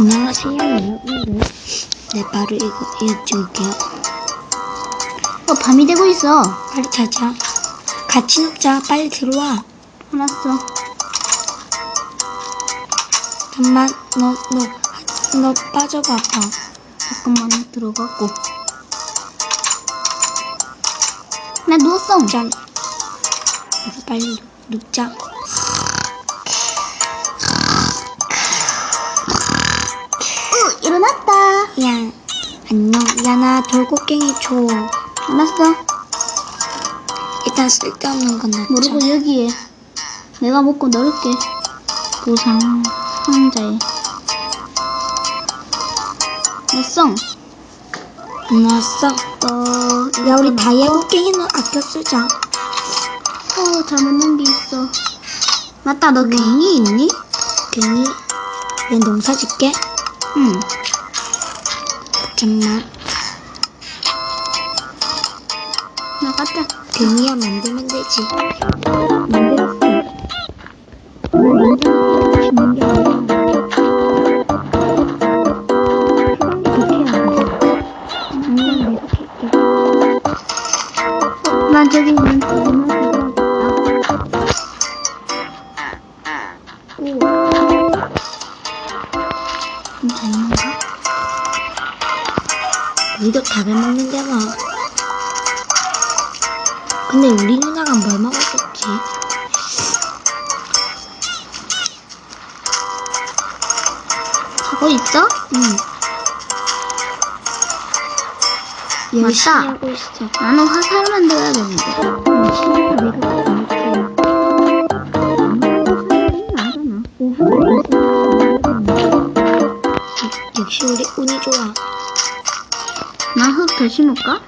안녕하세요 여러분들 네 바로 이거 찍을게요 어, 밤이 되고 있어. 빨리 자자 같이 눕자 빨리 들어와 알았어. 잠만 너 너 너 빠져봐 봐 잠깐만 들어가고. 나 누웠어. 짠 그래서 빨리 눕- 눕자 어, 일어났다. 야 안녕 야나 돌고갱이 줘 알았어. 일단 쓸데없는 건 넣자 모르고 여기에 내가 먹고 넣을게. 보상 상자에. 넣었어. 넣었어 어, 야 우리 이거 다이아 넣고. 곡괭이는 아껴 쓰자 어, 잘못 넣은 게 있어. 맞다, 너 갱이 있니? 괜히 내 농사 짓게 응. 잠만 나가자. 괜히야 만들면 되지 만들었어. 뭘 만들었어? 난 저기 있는 부분을 가져 있는가? 우리도 닭을 먹는데 뭐 근데 우리 누나가 뭘 먹었었지? 하고 있어? 응 열심히 맞다. 하고 있어 나는 화살 만들어야 되는데. 열심히 내가 역시 우리 운이 좋아 나 흙 더 심을까?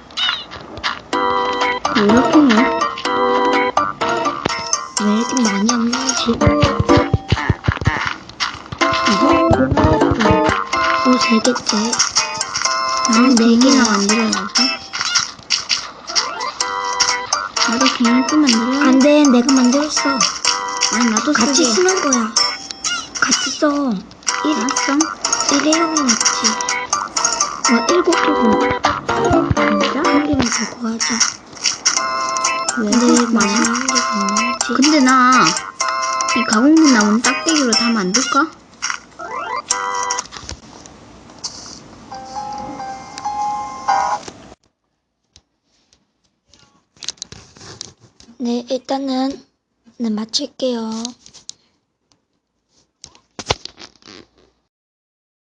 왜 이렇게 해? 왜 이렇게 많이 안 나오지? 이거? 오, 세 개째. 나는 네네 개나. 만들어야지. 나도 갱이 또 만들어야 안 돼, 내가 만들었어. 아니, 나도 같이. 쓰는 거야. 같이 써. 일, 알았어. 일회용이 낫지. 와, 일곱. 진짜? 한 개만 더 구하자. 왜 근데 마지막 한 개가 안 나오지. 근데 나, 이 가공분 나온 딱대기로 다 만들까? 네, 일단은 네, 마칠게요.